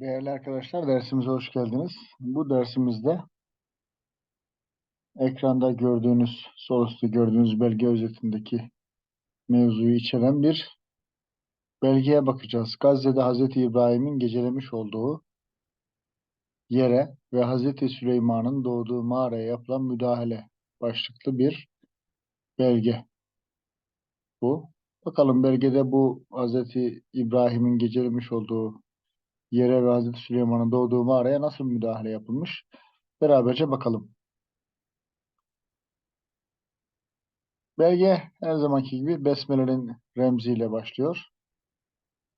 Değerli arkadaşlar, dersimize hoş geldiniz. Bu dersimizde ekranda gördüğünüz, sol üstte gördüğünüz belge özetindeki mevzuyu içeren bir belgeye bakacağız. Gazze'de Hazreti İbrahim'in gecelemiş olduğu yere ve Hazreti Süleyman'ın doğduğu mağaraya yapılan müdahale başlıklı bir belge bu. Bakalım belgede bu Hazreti İbrahim'in gecelemiş olduğu yere ve Hazreti Süleyman'ın doğduğu mağaraya nasıl müdahale yapılmış? Beraberce bakalım. Belge her zamanki gibi Besmele'nin remziyle başlıyor.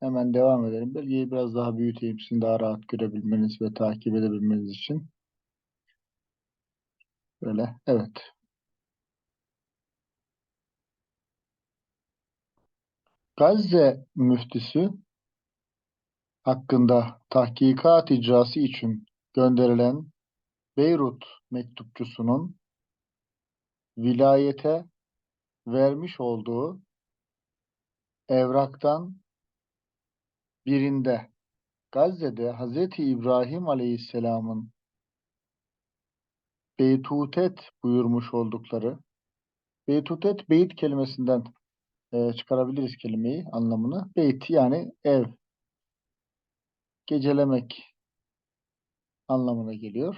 Hemen devam edelim. Belgeyi biraz daha büyüteyim sizin daha rahat görebilmeniz ve takip edebilmeniz için. Böyle, evet. Gazze müftüsü hakkında tahkikat icrası için gönderilen Beyrut mektupçusunun vilayete vermiş olduğu evraktan birinde Gazze'de Hazreti İbrahim Aleyhisselam'ın beytutet buyurmuş oldukları beytutet beyit kelimesinden e, çıkarabiliriz kelimeyi anlamını. Beyt yani ev gecelemek anlamına geliyor.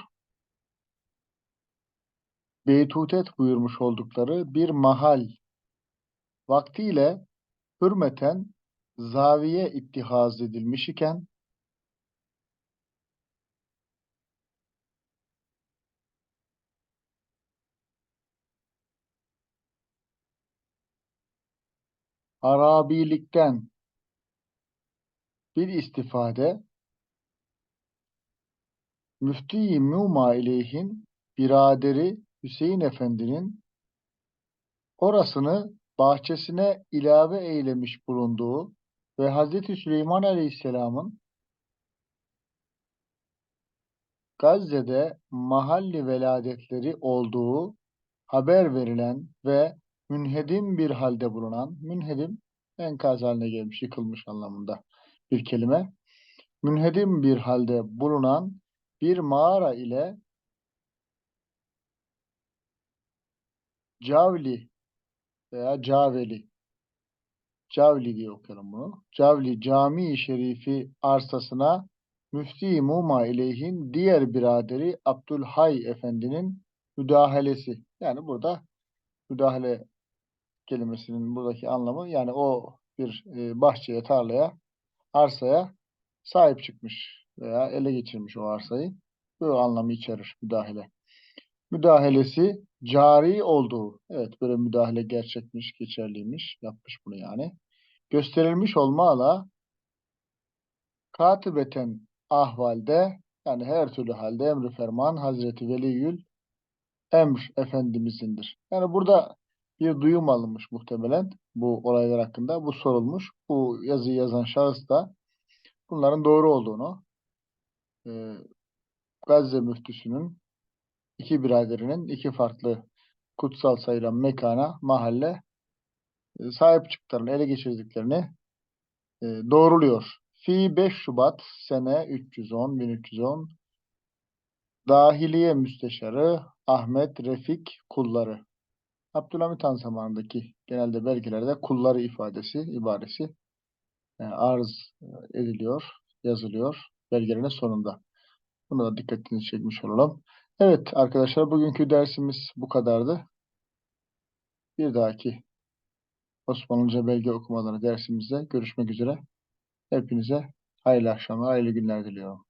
Beytutet buyurmuş oldukları bir mahal vaktiyle hürmeten zaviye ittihaz edilmiş iken Arabilikten bir istifade Müfti-i Muma ileyhin biraderi Hüseyin Efendi'nin orasını bahçesine ilave eylemiş bulunduğu ve Hazreti Süleyman Aleyhisselam'ın Gazze'de mahalli veladetleri olduğu haber verilen ve münhedim bir halde bulunan, münhedim enkaz haline gelmiş, yıkılmış anlamında bir kelime. Münhedim bir halde bulunan bir mağara ile Cavli veya Caveli Cavli diye okuyalım bunu. Cavli Camii Şerifi arsasına Müfti Muma ileyhin diğer biraderi Abdülhay Efendi'nin müdahalesi. Yani burada müdahale kelimesinin buradaki anlamı yani o bir e, bahçeye, tarlaya, arsaya sahip çıkmış veya ele geçirmiş o arsayı. Bu anlamı içerir müdahale. Müdahalesi cari olduğu. Evet böyle müdahale gerçekmiş, geçerliymiş. Yapmış bunu yani. Gösterilmiş olmayla katibeten ahvalde yani her türlü halde emri ferman Hazreti Veliyül Emr Efendimiz'indir. Yani burada bir duyum alınmış muhtemelen bu olaylar hakkında. Bu sorulmuş. Bu yazıyı yazan şahıs da bunların doğru olduğunu e, Gazze müftüsünün iki biraderinin iki farklı kutsal sayılan mekana, mahalle e, sahip çıktıklarını, ele geçirdiklerini e, doğruluyor. Fi 5 Şubat sene 310, 1310 Dahiliye Müsteşarı Ahmet Refik Kulları Abdülhamit Han zamanındaki genelde belgelerde kulları ifadesi, ibaresi yani arz ediliyor, yazılıyor belgelerin sonunda. Bunu da dikkatinizi çekmiş olalım. Evet arkadaşlar bugünkü dersimiz bu kadardı. Bir dahaki Osmanlıca belge okumaları dersimizde görüşmek üzere. Hepinize hayırlı akşamlar, hayırlı günler diliyorum.